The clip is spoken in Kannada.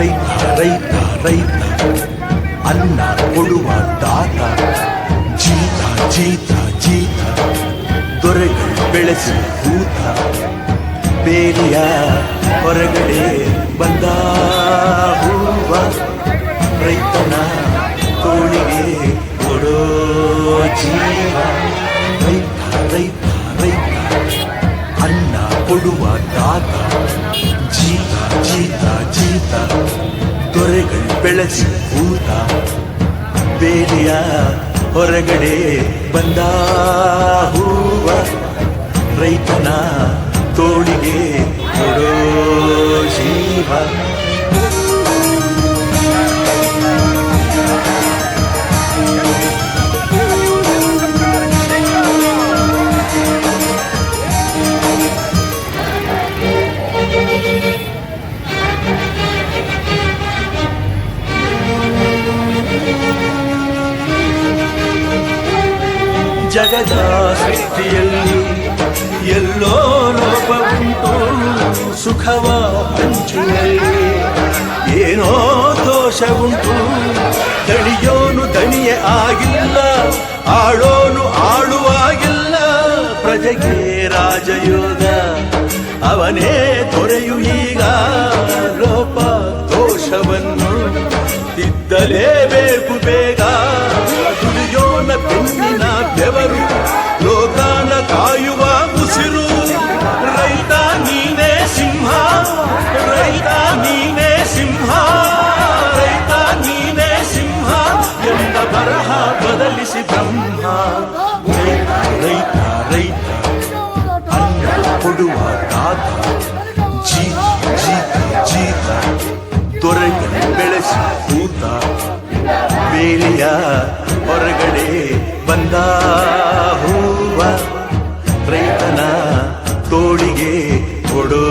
ರೈತ ರೈತ ರೈತ ಅನ್ನ ಕೊಡುವ ದಾತ. ಜೀತ ಜೀತ ಜೀತ. ದೊರೆಗಳು ಬೆಳೆಸಿ ಭೂತ. ಬೇಲಿಯ ಹೊರಗಡೆ ಬಂದ ಹೂವ ರೈತನ ಕೋಳಿಗೆ ಕೊಡೋ ಜೀವ. ರೈತ ರೈತ ರೈತ. ಅನ್ನ ಕೊಡುವ ದಾತ. ಜೀತ ಬೆಳೆಸಿ ಭೂತ ಬೇಲಿಯ ಹೊರಗಡೆ ಬಂದ ಹೂವ ರೈತನ ತೋಳಿಗೆ ಕೊಡೋ ಜೀವ. ಜಗದ ಸೃಷ್ಟಿಯಲ್ಲಿ ಎಲ್ಲೋ ಲೋಪ ಉಂಟು, ಸುಖವ ಹಂಚುವಲ್ಲಿ ಏನೋ ದೋಷ ಉಂಟು, ದಣಿಯೋನು ದಣಿಯೇ ಆಗಿಲ್ಲ, ಆಳೋನು ಆಳುವಾಗಿಲ್ಲ. ಪ್ರಜೆಗೆ ರಾಜಯೋಗ, ಅವನೇ ದೊರೆಯು ಈಗ. ಲೋಪ ದೋಷವನ್ನು ತಿದ್ದಲೇಬೇಕು ಬೇಗ. ಜನಿಸಿ ಬ್ರಹ್ಮ. ರೈತ ರೈತ, ಅನ್ನ, ಕೊಡುವ ತಾತ ಜೀತ ಜೀತ ಜೀತ ದೊರೆಯ ಬೆಳೆಸಿ ಕೂತ ಬೇಲಿಯ ಹೊರಗಡೆ ಬಂದ ಹೂವ ರೈತನ ತೋಳಿಗೆ ಕೊಡೋ.